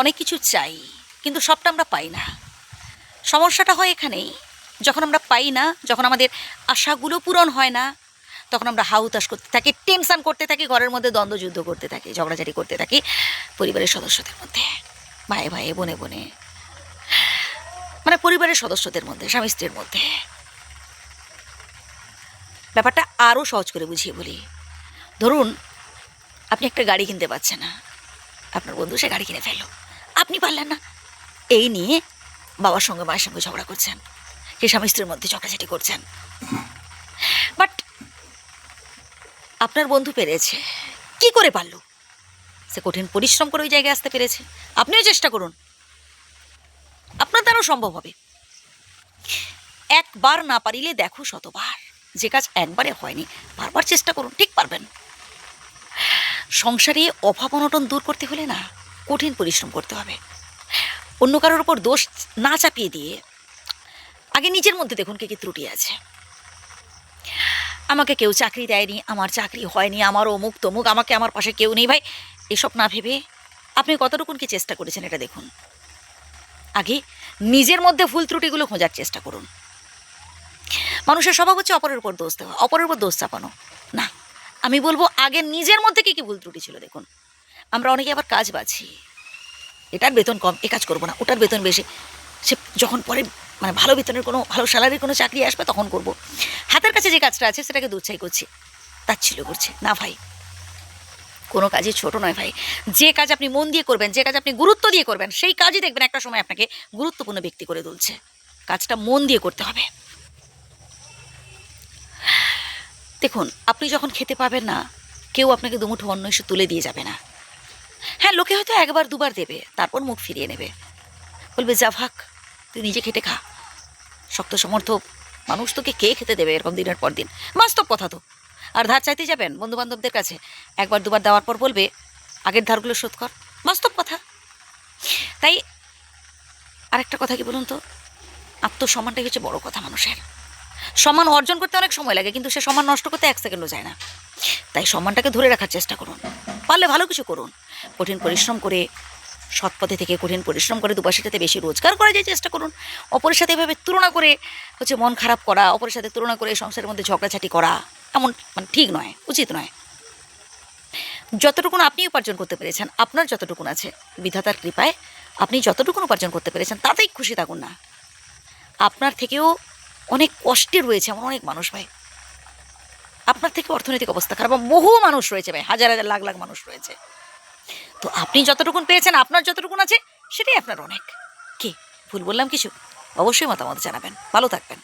অনেক কিছু চাই, কিন্তু সবটা আমরা পাই না। সমস্যাটা হয় এখানেই। যখন আমরা পাই না, যখন আমাদের আশাগুলো পূরণ হয় না, তখন আমরা হাউতাস করতে থাকি, টেনশন করতে থাকি, ঘরের মধ্যে দ্বন্দ্বযুদ্ধ করতে থাকি, ঝগড়াঝাটি করতে থাকি পরিবারের সদস্যদের মধ্যে, ভাই ভাই, বোনে বোনে। মানে পরিবারের সদস্যদের মধ্যে, স্বামী, স্ত্রীর মধ্যে। ব্যাপারটা আরও সহজ করে বুঝিয়ে বলি। ধরুন, আপনি একটা গাড়ি কিনতে পারছেন না। আপনার বন্ধু সে গাড়ি কিনে ফেলল। আপনি পারলেন না। এই নিয়ে বাবার সঙ্গে মায়ের সঙ্গে ঝগড়া করছেন। সে স্বামী স্ত্রীর মধ্যে ঝগড়াঝাটি করছেন। বাট আপনার বন্ধু পেরেছে। কি করে পারল? সে কঠিন পরিশ্রম করে ওই জায়গায় আসতে পেরেছে। আপনিও চেষ্টা করুন। আপনার দ্বারাও সম্ভব হবে। একবার না পারিলে দেখো শতবার। যে কাজ একবারে হয়নি, বারবার চেষ্টা করুন, ঠিক পারবেন। সংসারে অভাব অনটন দূর করতে হলে না কঠিন পরিশ্রম করতে হবে। অন্য কারোর ওপর দোষ না চাপিয়ে দিয়ে আগে নিজের মধ্যে দেখুন কি কি ত্রুটি আছে। আমাকে কেউ চাকরি দেয়নি, আমার চাকরি হয়নি, আমার অমুক তমুক, আমাকে আমার পাশে কেউ নেই ভাই। এসব না ভেবে আপনি কতটুকুন কি চেষ্টা করেছেন এটা দেখুন। আগে নিজের মধ্যে ভুল ত্রুটিগুলো খোঁজার চেষ্টা করুন। মানুষের স্বভাব হচ্ছে অপরের উপর দোষ দেওয়া, অপরের উপর দোষ চাপানো। আমি বলব আগে নিজের মধ্যে কী কী ভুল ত্রুটি ছিল দেখুন। আমরা অনেকে আবার কাজ বাছি। এটার বেতন কম, এ কাজ করব না, ওটার বেতন বেশি। সে যখন পরে মানে ভালো বেতনের কোনো, ভালো স্যালারির কোনো চাকরি আসবে তখন করব। হাতের কাছে যে কাজটা আছে সেটাকে দুচ্ছাই করছি। তাচ্ছিল করছে। না ভাই, কোনো কাজই ছোট নয় ভাই। যে কাজ আপনি মন দিয়ে করবেন, যে কাজ আপনি গুরুত্ব দিয়ে করবেন, সেই কাজই দেখবেন একটা সময় আপনাকে গুরুত্বপূর্ণ ব্যক্তি করে তুলছে। কাজটা মন দিয়ে করতে হবে। দেখুন, আপনি যখন খেতে পাবেন না, কেউ আপনাকে দুমুঠো অন্য এসে তুলে দিয়ে যাবে না। হ্যাঁ লোকে হয়তো একবার দুবার দেবে, তারপর মুখ ফিরিয়ে নেবে। বলবে, যা ভাগ, তুই নিজে খেটে খা। শক্ত সমর্থ মানুষ তোকে কে খেতে দেবে এরকম দিনের পর দিন? বাস্তব কথা তো। আর ধার চাইতে যাবেন বন্ধু বান্ধবদের কাছে? একবার দুবার দেওয়ার পর বলবে, আগের ধারগুলো শোধ কর। বাস্তব কথা। তাই আরেকটা কথা কি বলুন তো? আত্মসম্মানটাই হচ্ছে বড় কথা মানুষের। সম্মান অর্জন করতে অনেক সময় লাগে, কিন্তু সে সম্মান নষ্ট করতে এক সেকেন্ডও যায় না। তাই সম্মানটাকে ধরে রাখার চেষ্টা করুন। পারলে ভালো কিছু করুন। কঠিন পরিশ্রম করে সৎ পথে থেকে কঠিন পরিশ্রম করে দু পয়সা যাতে বেশি রোজগার করা যায় চেষ্টা করুন। অপরের সাথে এভাবে তুলনা করে হচ্ছে মন খারাপ করা, অপরের সাথে তুলনা করে সংসারের মধ্যে ঝগড়াঝাটি করা, এমন মানে ঠিক নয়, উচিত নয়। যতটুকুন আপনি উপার্জন করতে পেরেছেন, আপনার যতটুকুন আছে, বিধাতার কৃপায় আপনি যতটুকুন উপার্জন করতে পেরেছেন, তাতেই খুশি থাকুন না। আপনার থেকেও অনেক কষ্টে রয়েছে এমন অনেক মানুষ ভাই। আপনার থেকে অর্থনৈতিক অবস্থা খারাপ বহু মানুষ রয়েছে ভাই, হাজার হাজার লাখ লাখ মানুষ রয়েছে। তো আপনি যতটুকু পেয়েছেন, আপনার যতটুকুন আছে, সেটাই আপনার অনেক। কি, ভুল বললাম কিছু? অবশ্যই মতামত জানাবেন। ভালো থাকবেন।